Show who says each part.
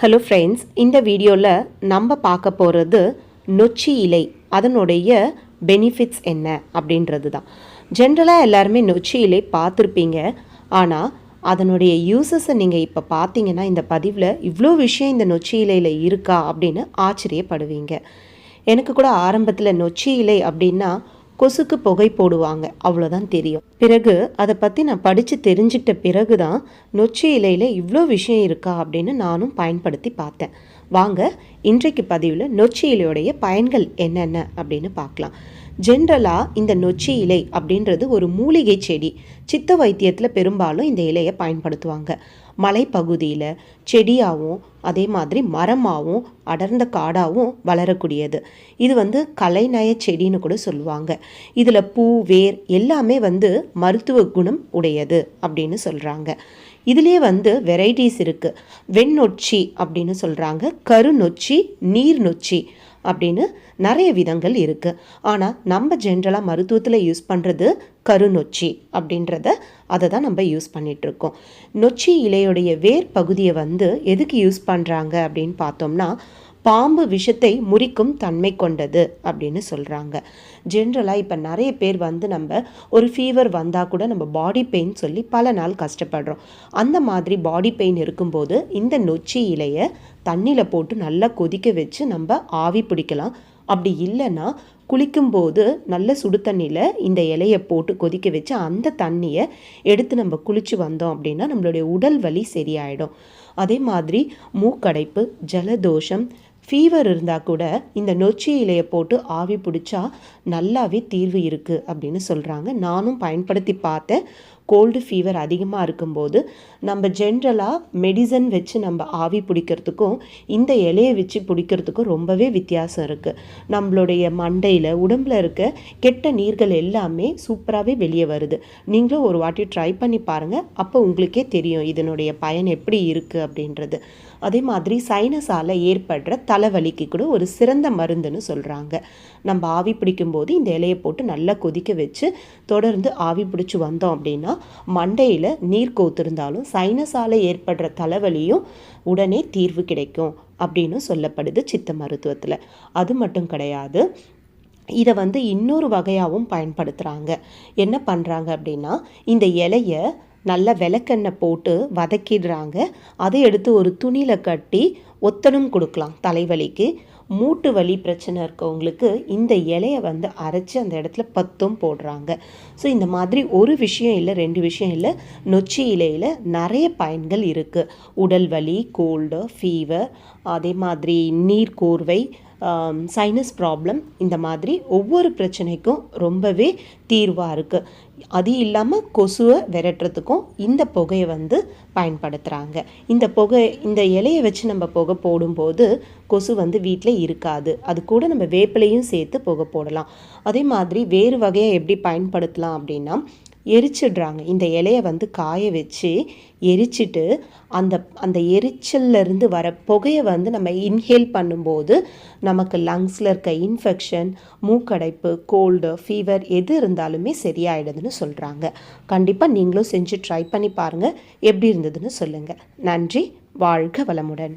Speaker 1: Hello friends இந்த வீடியோவில் நம்ம பார்க்க போகிறது நொச்சி இலை அதனுடைய பெனிஃபிட்ஸ் என்ன அப்படின்றது தான் ஜென்ரலாக எல்லாருமே நொச்சி இலை பார்த்துருப்பீங்க. ஆனால் அதனுடைய யூசஸை நீங்கள் இப்போ பார்த்தீங்கன்னா இந்த பதிவில் இவ்வளோ விஷயம் இந்த நொச்சி இலையில் இருக்கா அப்படின்னு ஆச்சரியப்படுவீங்க. எனக்கு கூட ஆரம்பத்தில் நொச்சி இலை அப்படின்னா கொசுக்கு புகை போடுவாங்க. அவ்வளோதான் தெரியும். பிறகு அதை பற்றி நான் படித்து தெரிஞ்சிட்ட பிறகு தான் நொச்சி இலையில் இவ்வளோ விஷயம் இருக்கா அப்படின்னு நானும் பயன்படுத்தி பார்த்தேன். வாங்க இன்றைக்கு பதிவில் நொச்சி இலையுடைய பயன்கள் என்னென்ன அப்படின்னு பார்க்கலாம். ஜென்ரலாக இந்த நொச்சி இலை அப்படின்றது ஒரு மூலிகை செடி. சித்த வைத்தியத்தில் பெரும்பாலும் இந்த இலையை பயன்படுத்துவாங்க. மலைப்பகுதியில் செடியாகவும் அதே மாதிரி மரமாகவும் அடர்ந்த காடாகவும் வளரக்கூடியது. இது வந்து கலைநய செடின்னு கூட சொல்லுவாங்க. இதில் பூ வேர் எல்லாமே வந்து மருத்துவ குணம் உடையது அப்படின்னு சொல்கிறாங்க இதுலேயே வந்து வெரைட்டிஸ் இருக்குது வெண்ணொச்சி அப்படின்னு சொல்கிறாங்க கருநொச்சி நீர் நொச்சி அப்படின்னு நிறைய விதங்கள் இருக்குது ஆனால் நம்ம ஜென்ரலாக மருத்துவத்தில் யூஸ் பண்ணுறது கருநொச்சி அப்படின்றத அதை தான் நம்ம யூஸ் பண்ணிகிட்ருக்கோம் நொச்சி இலையுடைய வேர் பகுதியை வந்து எதுக்கு யூஸ் பண்ணுறாங்க அப்படின்னு பார்த்தோம்னா பாம்பு விஷத்தை முறிக்கும் தன்மை கொண்டது அப்படின்னு சொல்கிறாங்க ஜென்ரலாக இப்போ நிறைய பேர் வந்து நம்ம ஒரு ஃபீவர் வந்தால் கூட நம்ம பாடி பெயின் சொல்லி பல நாள் கஷ்டப்படுறோம். அந்த மாதிரி பாடி பெயின் இருக்கும்போது இந்த நொச்சி இலையை தண்ணியில் போட்டு நல்லா கொதிக்க வச்சு நம்ம ஆவி பிடிக்கலாம். அப்படி இல்லைன்னா குளிக்கும்போது நல்ல சுடு தண்ணியில் இந்த இலையை போட்டு கொதிக்க வச்சு அந்த தண்ணியை எடுத்து நம்ம குளித்து வந்தோம் அப்படின்னா நம்மளுடைய உடல் வலி சரியாயிடும். அதே மாதிரி மூக்கடைப்பு ஜலதோஷம் ஃபீவர் இருந்தால் கூட இந்த நொச்சி இலையை போட்டு ஆவி பிடிச்சா நல்லாவே தீர்வு இருக்குது அப்படின்னு சொல்கிறாங்க நானும் பயன்படுத்தி பார்த்தேன். கோல்டு ஃபீவர் அதிகமாக இருக்கும்போது நம்ம ஜென்ரலாக மெடிசன் வச்சு நம்ம ஆவி பிடிக்கிறதுக்கும் இந்த இலையை வச்சு பிடிக்கிறதுக்கும் ரொம்பவே வித்தியாசம் இருக்குது நம்மளுடைய மண்டையில் உடம்பில் இருக்க கெட்ட நீர்கள் எல்லாமே சூப்பராகவே வெளியே வருது. நீங்களும் ஒரு வாட்டி ட்ரை பண்ணி பாருங்கள் அப்போ உங்களுக்கே தெரியும் இதனுடைய பயன் எப்படி இருக்குது அப்படின்றது. அதே மாதிரி சைனஸால் ஏற்படுற தலைவலிக்கு கூட ஒரு சிறந்த மருந்துன்னு சொல்கிறாங்க நம்ம ஆவி பிடிக்கும்போது இந்த இலையை போட்டு நல்லா கொதிக்க வச்சு தொடர்ந்து ஆவி பிடிச்சி வந்தோம் அப்படின்னா மண்டையில் நீர் கோத்திருந்தாலும் சைனஸால் ஏற்படுற தலைவலியும் உடனே தீர்வு கிடைக்கும் அப்படின்னு சொல்லப்படுது சித்த மருத்துவத்தில். அது மட்டும் கிடையாது. இதை வந்து இன்னொரு வகையாகவும் பயன்படுத்துகிறாங்க என்ன பண்ணுறாங்க அப்படின்னா இந்த இலையை நல்ல விளக்கெண்ணெய் போட்டு வதக்கிடுறாங்க. அதை எடுத்து ஒரு துணியில் கட்டி ஒத்தனம் கொடுக்கலாம் தலைவலிக்கு. மூட்டு வலி பிரச்சனை இருக்கவங்களுக்கு இந்த இலையை வந்து அரைச்சி அந்த இடத்துல பத்தும் போடுறாங்க. ஸோ இந்த மாதிரி ஒரு விஷயம் இல்லை ரெண்டு விஷயம் இல்லை. நொச்சி இலையில் நிறைய பயன்கள் இருக்குது உடல் வலி கோல்டு ஃபீவர் அதே மாதிரி நீர் கோர்வை சைனஸ் ப்ராப்ளம் இந்த மாதிரி ஒவ்வொரு பிரச்சனைக்கும் ரொம்பவே தீர்வாக இருக்குது அது இல்லாமல் கொசுவை விரட்டுறதுக்கும் இந்த புகையை வந்து பயன்படுத்துகிறாங்க இந்த புகை இந்த இலையை வச்சு நம்ம புகை போடும்போது கொசு வந்து வீட்டில் இருக்காது. அது கூட நம்ம வேப்பிலையும் சேர்த்து புகை போடலாம். அதே மாதிரி வேறு வகையை எப்படி பயன்படுத்தலாம் அப்படின்னா எரிச்சிடுறாங்க. இந்த இலையை வந்து காய வச்சு எரிச்சிட்டு அந்த அந்த எரிச்சல்லேருந்து வர புகையை வந்து நம்ம இன்ஹேல் பண்ணும்போது நமக்கு லங்ஸில் இருக்க இன்ஃபெக்ஷன் மூக்கடைப்பு கோல்டு ஃபீவர் எது இருந்தாலுமே சரியாயிடுதுன்னு சொல்கிறாங்க கண்டிப்பாக நீங்களும் செஞ்சு ட்ரை பண்ணி பாருங்கள் எப்படி இருந்ததுன்னு சொல்லுங்கள் நன்றி. வாழ்க வளமுடன்.